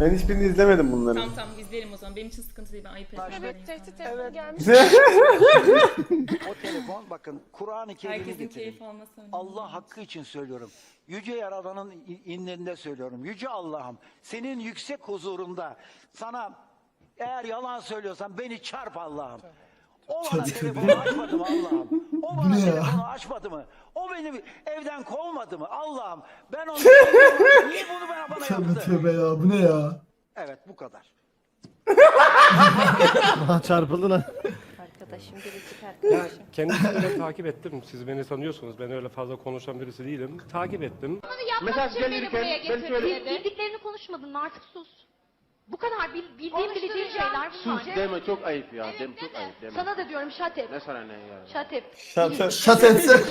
Ben hiçbirini izlemedim bunları. Tamam tamam izleyelim o zaman. Benim için sıkıntı değil ben ayıp etmem. Evet tehdit evet. gelmiş. O telefon bakın Kur'an-ı Kerim'i Herkesin getirin. keyif alması önemli. Allah hakkı için söylüyorum. Yüce Yaradan'ın in- inlerinde söylüyorum. Yüce Allah'ım senin yüksek huzurunda sana eğer yalan söylüyorsan beni çarp Allah'ım. O bana telefonu açmadı mı Allah'ım? O bana telefonu açmadı mı? O beni evden kovmadı mı? Allah'ım ben onu niye bunu bana, bana Tövbe yaptı? tövbe ya bu ne ya? Evet bu kadar. Çarpıldı lan. Arkadaşım biricik Ya arkadaşım. kendisini de takip ettim. Siz beni tanıyorsunuz. Ben öyle fazla konuşan birisi değilim. Takip ettim. Mesaj gelirken ben söyledim. Bildiklerini konuşmadın mı artık sus. Bu kadar bil, bildiğin bildiğin şeyler bunlar. Sus deme çok ayıp ya. Deme çok ayıp deme. Sana da diyorum şatep. Ne sana ne ya? Şatep. Şatır. Şat etse.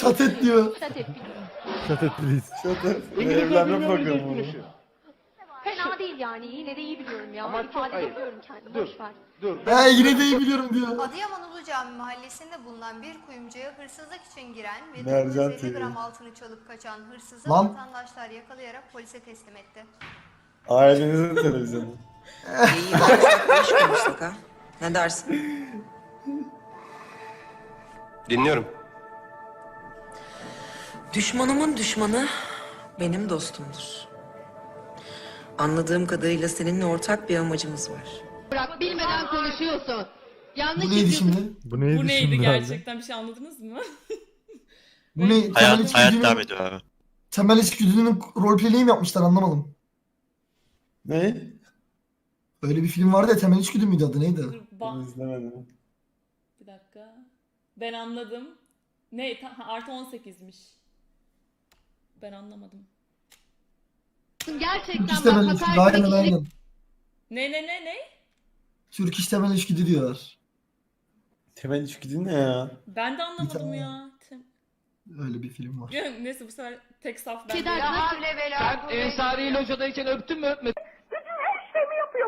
Şat et diyor. Şatep. Shut it please. Şatır. İngilizce Evlenme muyuz programı. bu. Fena değil yani. Yine de iyi biliyorum ya. Ama çok ayıp. kendimi. Dur. Dur. He yine de iyi biliyorum diyor. Adıyaman Ulu Cami mahallesinde bulunan bir kuyumcuya hırsızlık için giren ve Mercan 950 TV. gram altını çalıp kaçan hırsızı vatandaşlar yakalayarak polise teslim etti. Ailenizin televizyonu. İyi bak, iş konuşsak ha. Ne dersin? Dinliyorum. Düşmanımın düşmanı benim dostumdur. Anladığım kadarıyla seninle ortak bir amacımız var. Bırak bilmeden konuşuyorsun. Yanlış Bu neydi şimdi? Bu neydi, Bu neydi şimdi gerçekten bir şey anladınız mı? Bu ne? Temel Hayat, hayat içgüdünün, devam ediyor abi. temel içgüdünün roleplay'i mi yapmışlar anlamadım. Ne? Öyle bir film vardı ya temel içgüdü müydü adı neydi? Dur, Ben izlemedim. bir dakika. Ben anladım. Ne? Ta- ha, artı 18'miş. Ben anlamadım. Gerçekten Türk iş temel içgüdü. Aynen aynen. Ne ne ne ne? Türk iş temel içgüdü diyorlar. Temel içgüdü ne ya? Ben de anlamadım tane. ya. Tem- Öyle bir film var. Neyse bu sefer tek saf ben. Keder Sen Ensari Loja'dayken öptün mü öpmedin?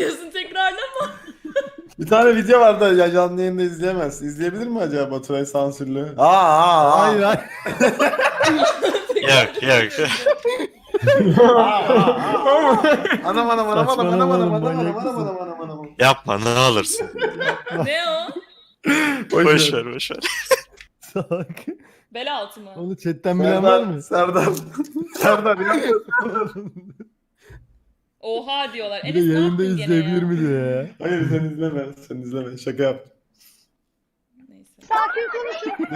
tekrarlıyorsun tekrarlama. Bir tane video vardı ya canlı yayında izleyemez. İzleyebilir mi acaba Baturay sansürlü? Aa aa aa. Hayır hayır. Yok yok. Anam anam anam anam anam anam anam anam anam anam anam anam. Yapma ne olursun. Ne o? Boş ver boş ver. Salak. Bel altı mı? Onu chatten bilen var Serdar, mı? Serdar. Serdar ya. Oha diyorlar. Bir de Enes ne yayında yaptın gene izleyebilir ya? mi ya. Hayır sen izleme. Sen izleme. Şaka yap. Neyse. Sakin konuşun.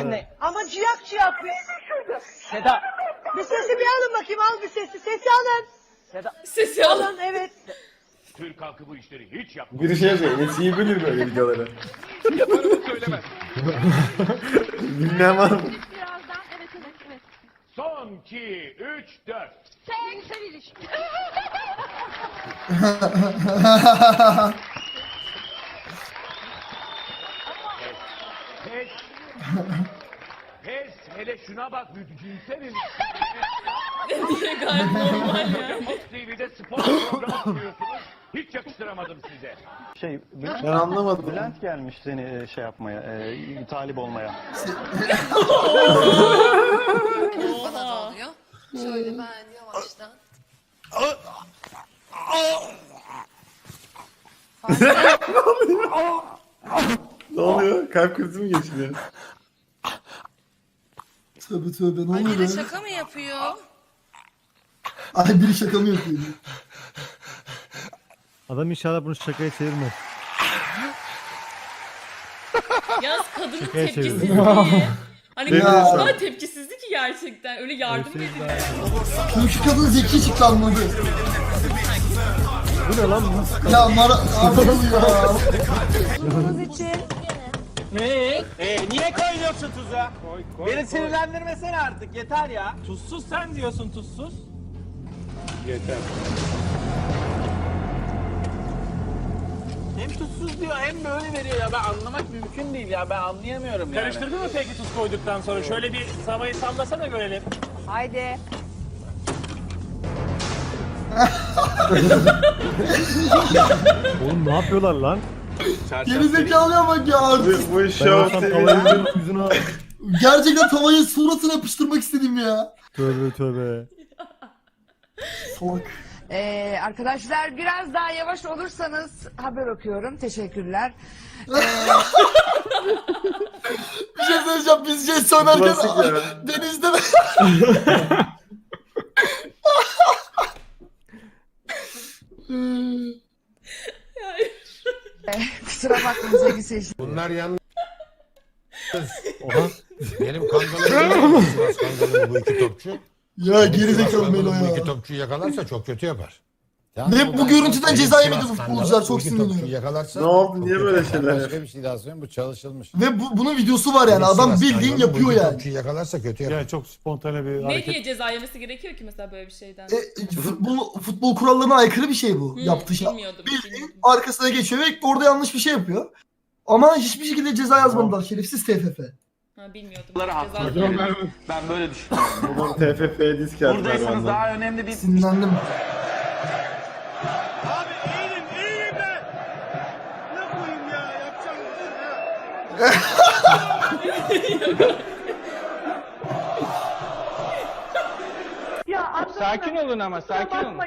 Anne. Ama ciyak ciyak bir. Seda. Bir sesi bir alın bakayım al bir sesi. Sesi alın. Sesi alın. Alın evet. Türk halkı bu işleri hiç yapmaz. Bir şey yazıyor. Enes iyi bilir böyle videoları. Yaparımı söylemez. Bilmeyen var mı? Birazdan evet evet evet. 2, 3, 4. Cinsel ilişki. Pes. Pes. Hele şuna bak. Cinsel ilişki. Diye gayet normal yani. Fox TV'de spor programı sunuyorsunuz. Yakıştıramadım size. Şey, ben anlamadım. Bülent gelmiş seni şey yapmaya, talip olmaya. Oha. Şöyle ben yavaştan. Ne oluyor? Kalp krizi mi geçiriyor? Tövbe tövbe ne oluyor be? şaka mı yapıyor? Ay biri şaka mı yapıyor? Adam inşallah bunu şakaya çevirmez. Yalnız kadının Şakaya tepkisizliği. Hani Ya. kadın o kadar tepkisizdi ki gerçekten. Öyle yardım edildi? Çünkü kadın zeki çıktı anladı. Bu ne lan bu? Ya Mara... Bu ya. Ee, niye koyuyorsun tuza? Beni sinirlendirmesene artık yeter ya. Tuzsuz sen diyorsun tuzsuz. Yeter. Hem tuzsuz diyor hem böyle veriyor ya. Ben anlamak mümkün değil ya. Ben anlayamıyorum yani. Karıştırdın mı peki tuz koyduktan sonra? Şöyle bir tavayı sallasana görelim. Haydi. Oğlum ne yapıyorlar lan? Gerizekalıya bak ya. Bu, bu Ben show olsam tavayı yüzüne al. Gerçekten tavayı suratına yapıştırmak istedim ya. Tövbe tövbe. Salak. Ee, arkadaşlar biraz daha yavaş olursanız haber okuyorum. Teşekkürler. Bir şey söyleyeceğim. Biz şey söylerken Klasik ya. denizde Kusura bakmayın sevgili seyirciler. Bunlar yalnız Oha. benim kankalarım kankalarım bu iki topçu. Ya gerizekalı Melo Bu iki ya. topçuyu yakalarsa çok kötü yapar. Ne bu görüntüden ceza yemedi bu futbolcular çok sinirleniyor. Yakalarsa Ne oldu? Niye böyle şeyler Başka bir şey daha söyleyeyim bu çalışılmış. Ve bu, bunun videosu var yani adam bildiğin yapıyor yani. yakalarsa kötü Yani çok spontane bir Ne hareket. diye ceza yemesi gerekiyor ki mesela böyle bir şeyden? E, futbol, futbol kurallarına aykırı bir şey bu Hı, yaptığı şey. Bilmiyordum. Bildiğin arkasına geçiyor ve orada yanlış bir şey yapıyor. Ama hiçbir şekilde ceza yazmadılar şerefsiz TFF. Ha, bilmiyordum. haklı. Ceza Ben böyle düşünüyorum. TFF'ye disk yazdılar Buradaysanız benden. daha önemli bir Sinirlendim. Sakin olun ama sakin olun.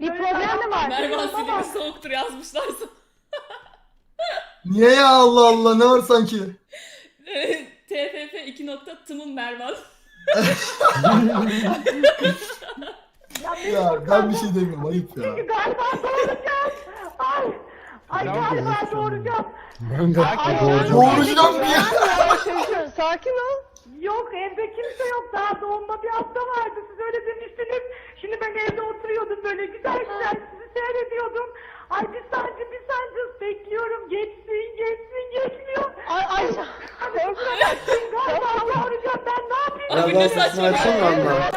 Bir problem mi var? Mervan silimi soğuktur yazmışlar sana. Niye ya Allah Allah ne var sanki? TFF 2 nokta tımın Mervan. Ya ben bir şey demiyorum ayıp ya. Galiba doğuracağım. Ay. Ay galiba doğuracağım. Ben de Doğuracağım diye. Sakin ol. Yok evde kimse yok. Daha doğumda bir hafta vardı. Siz öyle demiştiniz. Şimdi ben evde oturuyordum böyle güzel güzel sizi seyrediyordum. Ay bir sancı bir sancı bekliyorum. Geçsin geçsin geçmiyor. Ay ay. Ben ben?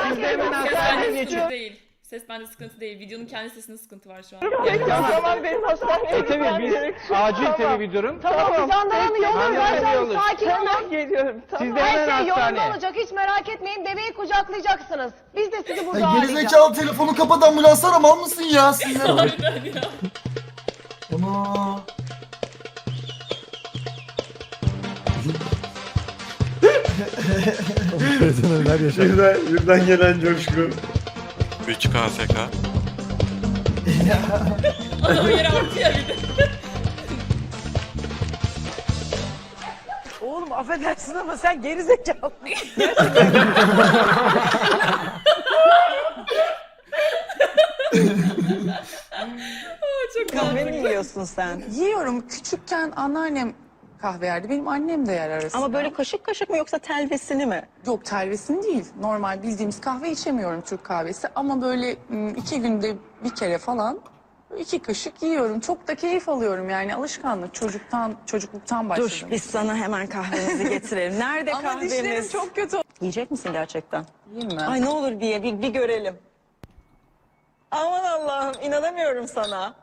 Siz de hemen Ses bende sıkıntı değil. Ses bende sıkıntı değil. Videonun kendi sesinde sıkıntı var şu an. O zaman benim hastaneye E tabii biz acil tabii bir durum. Tamam, bir jandarma yolluyorum. Jandarma Ben yolluyoruz. sakin olun. geliyorum. Siz de Her hemen şey yolunda hastaneye. olacak. Hiç merak etmeyin. Bebeği kucaklayacaksınız. Biz de sizi burada Ya ağırlayacağız. gerizekalı telefonu kapat ambulans ara mal mısın ya? Sinirlendim. Harbiden ya. Ana. Neler yaşadı. Birden, birden gelen coşku. 3 KSK. Adam yere attı ya bir de. Oğlum affedersin ama sen gerizekalı. Çok Kahve mi mantıklı. yiyorsun sen? Yiyorum. Küçükken anneannem kahve yerdi. Benim annem de yer arasında. Ama böyle kaşık kaşık mı yoksa telvesini mi? Yok telvesini değil. Normal bildiğimiz kahve içemiyorum Türk kahvesi. Ama böyle iki günde bir kere falan iki kaşık yiyorum. Çok da keyif alıyorum yani alışkanlık. Çocuktan, çocukluktan başladım. Dur biz sana hemen kahvemizi getirelim. Nerede Ama kahvemiz? dişlerim çok kötü. Yiyecek misin gerçekten? Yiyeyim mi? Ay ne olur bir, ye, bir, bir görelim. Aman Allah'ım inanamıyorum sana.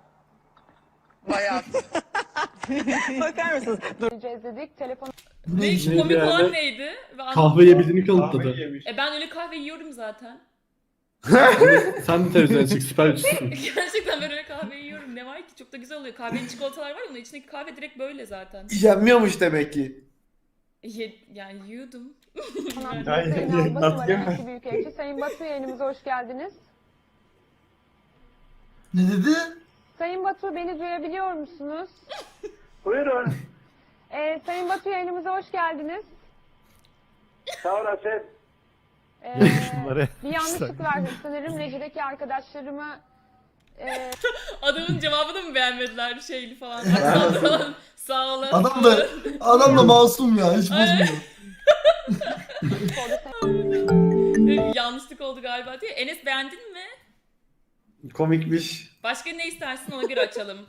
Bayağı. Bakar mısınız? Dur. dedik. Telefon Ne neydi? komik olan neydi? Ve an- Kahve yebildiğini kanıtladı. E ben öyle kahve yiyorum zaten. Sen de televizyona çık süper güçlüsün. Gerçekten ben öyle kahve yiyorum. Ne var ki? Çok da güzel oluyor. Kahvenin çikolatalar var ya onun içindeki kahve direkt böyle zaten. Yenmiyormuş demek ki. Ye, yani yiyordum. Aynen, nasıl yeme? Büyükelçi Sayın Batu yayınımıza hoş geldiniz. Ne dedi? Sayın Batu beni duyabiliyor musunuz? Buyurun. Ee, Sayın Batu yayınımıza hoş geldiniz. Sağ olasın. Ee, Bunları bir yanlışlık var sanırım. Reji'deki arkadaşlarımı e, Adamın cevabını mı beğenmediler şeyli falan. Aksanlı falan. Sağ olun. Adam da adam da masum ya hiç bozmuyor. Yanlışlık oldu galiba diye. Enes beğendin mi? Komikmiş. Başka ne istersin ona göre açalım.